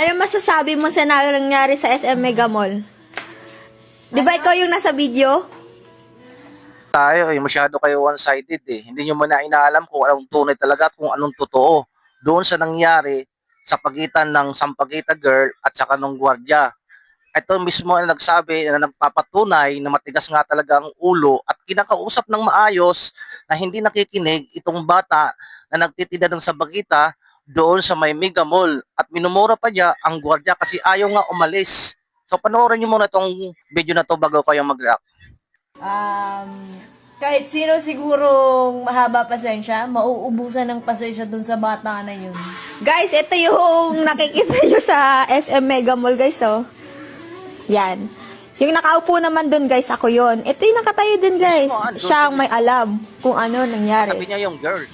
Ano masasabi mo sa nangyari sa SM Mega Mall? Di ba ikaw yung nasa video? tayo, eh, masyado kayo one-sided eh. Hindi nyo man na inaalam kung anong tunay talaga at kung anong totoo doon sa nangyari sa pagitan ng Sampaguita girl at saka ng gwardiya. Ito mismo ang nagsabi na nagpapatunay na matigas nga talaga ang ulo at kinakausap ng maayos na hindi nakikinig itong bata na nagtitinda ng Sampaguita doon sa may Mega Mall at minumura pa niya ang gwardiya kasi ayaw nga umalis. So panoorin niyo muna itong video na to bago kayo mag-react. Um, kahit sino sigurong mahaba pasensya, mauubusan ng pasensya dun sa bata na yun. Guys, ito yung nakikita nyo sa SM Mega Mall, guys, oh. Yan. Yung nakaupo naman dun, guys, ako yon. Ito yung nakatayo dun, guys. Mismo, andun Siya ang may alam kung ano Sabi nangyari. niya yung girl.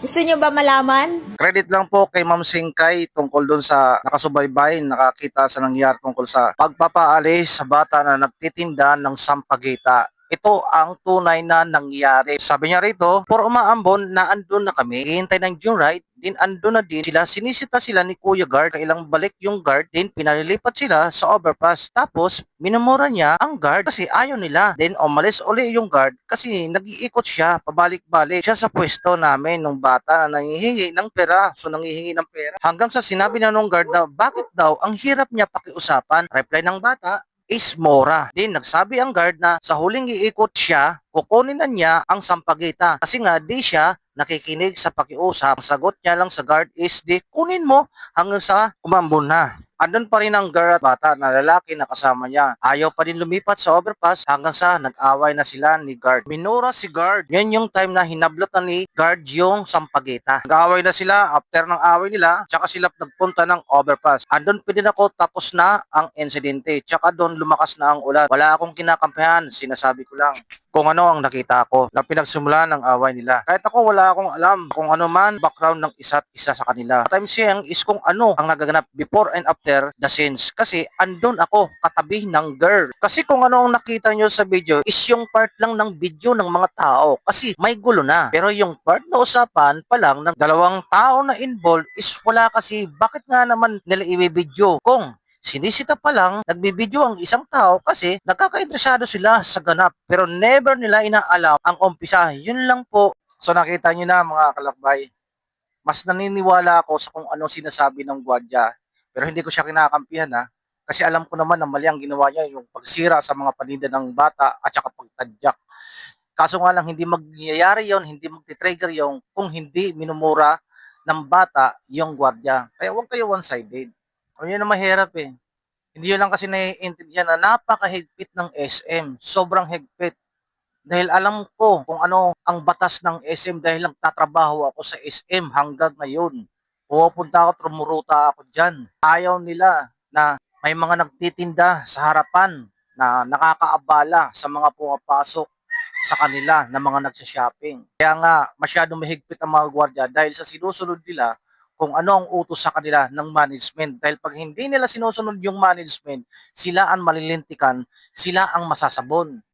Gusto nyo ba malaman? Credit lang po kay Ma'am Singkay tungkol doon sa nakasubaybay, nakakita sa nangyari tungkol sa pagpapaalis sa bata na nagtitinda ng sampagita. Ito ang tunay na nangyari. Sabi niya rito, for umaambon na andun na kami, hihintay ng June ride, din andun na din sila, sinisita sila ni Kuya Guard, kailang balik yung guard, din pinalilipat sila sa overpass. Tapos, minumura niya ang guard kasi ayaw nila. Then, umalis uli yung guard kasi nag-iikot siya, pabalik-balik siya sa pwesto namin nung bata na nangihingi ng pera. So, nangihingi ng pera. Hanggang sa sinabi na nung guard na bakit daw ang hirap niya pakiusapan. Reply ng bata, is mora. Din nagsabi ang guard na sa huling iikot siya, kukunin na niya ang sampagita. Kasi nga di siya nakikinig sa pakiusap. Ang sagot niya lang sa guard is di kunin mo hanggang sa umambon na. Andun pa rin ang girl at bata na lalaki na kasama niya. Ayaw pa din lumipat sa overpass hanggang sa nag-away na sila ni guard. Minura si guard. Yan yung time na hinablot na ni guard yung sampagita. Nag-away na sila. After ng away nila, tsaka sila nagpunta ng overpass. Andun pa din ako tapos na ang insidente. Tsaka doon lumakas na ang ulan. Wala akong kinakampihan. Sinasabi ko lang kung ano ang nakita ko na pinagsimula ng away nila. Kahit ako wala akong alam kung ano man background ng isa't isa sa kanila. Times yang is kung ano ang nagaganap before and after the scenes. Kasi andun ako katabi ng girl. Kasi kung ano ang nakita nyo sa video is yung part lang ng video ng mga tao. Kasi may gulo na. Pero yung part na usapan pa lang ng dalawang tao na involved is wala kasi bakit nga naman nila i-video kung Sinisita pa lang, nagbibideo ang isang tao kasi nagkakainteresado sila sa ganap. Pero never nila inaalam ang umpisa. Yun lang po. So nakita nyo na mga kalakbay. Mas naniniwala ako sa kung anong sinasabi ng gwardiya. Pero hindi ko siya kinakampihan ha. Kasi alam ko naman na mali ang ginawa niya yung pagsira sa mga paninda ng bata at saka pagtadyak. Kaso nga lang hindi magyayari yon, hindi magti-trigger yung kung hindi minumura ng bata yung gwardiya. Kaya huwag kayo one-sided. O yun ang mahirap eh. Hindi yun lang kasi naiintindihan na napakahigpit ng SM. Sobrang higpit. Dahil alam ko kung ano ang batas ng SM dahil lang tatrabaho ako sa SM hanggang ngayon. Pupunta ako, trumuruta ako dyan. Ayaw nila na may mga nagtitinda sa harapan na nakakaabala sa mga pumapasok sa kanila na mga nagsha-shopping. Kaya nga, masyadong mahigpit ang mga gwardiya dahil sa sinusunod nila kung ano ang utos sa kanila ng management. Dahil pag hindi nila sinusunod yung management, sila ang malilintikan, sila ang masasabon.